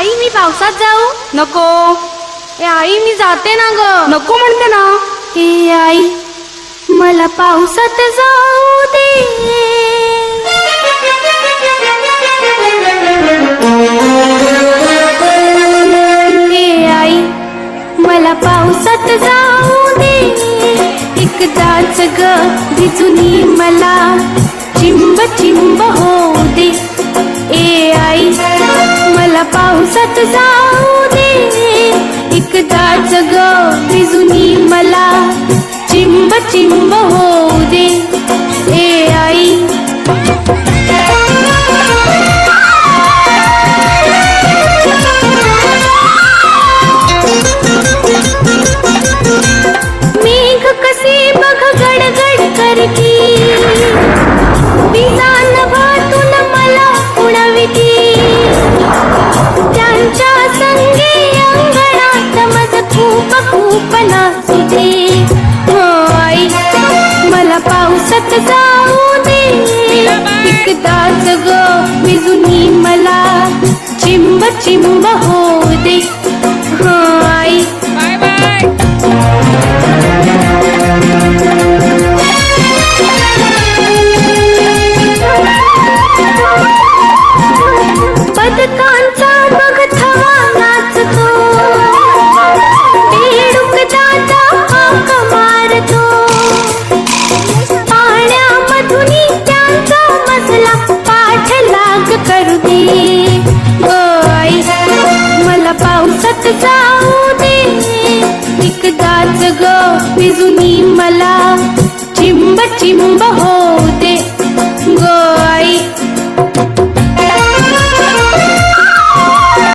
पावसात जाऊ? नको. ए आई मी जाते ना ग. नको म्हणते ना. ए आई मला पावसात जाऊ दे. ए आई मला पावसात जाऊ दे. एकदाच ग भिजुनी मला. चिंब चिंब मला पावसात जाऊ दे. एकदाच ग भिजुनी मला. चिंब चिंब हो. चिंब होऊ दे. हो आई. बाय बाय पदकांचा थवा नाचतो. बेडूक दादा हाक मारतो. पाण्यामधून त्यांचा मजला बिजुनी मला चिंब चिंब हो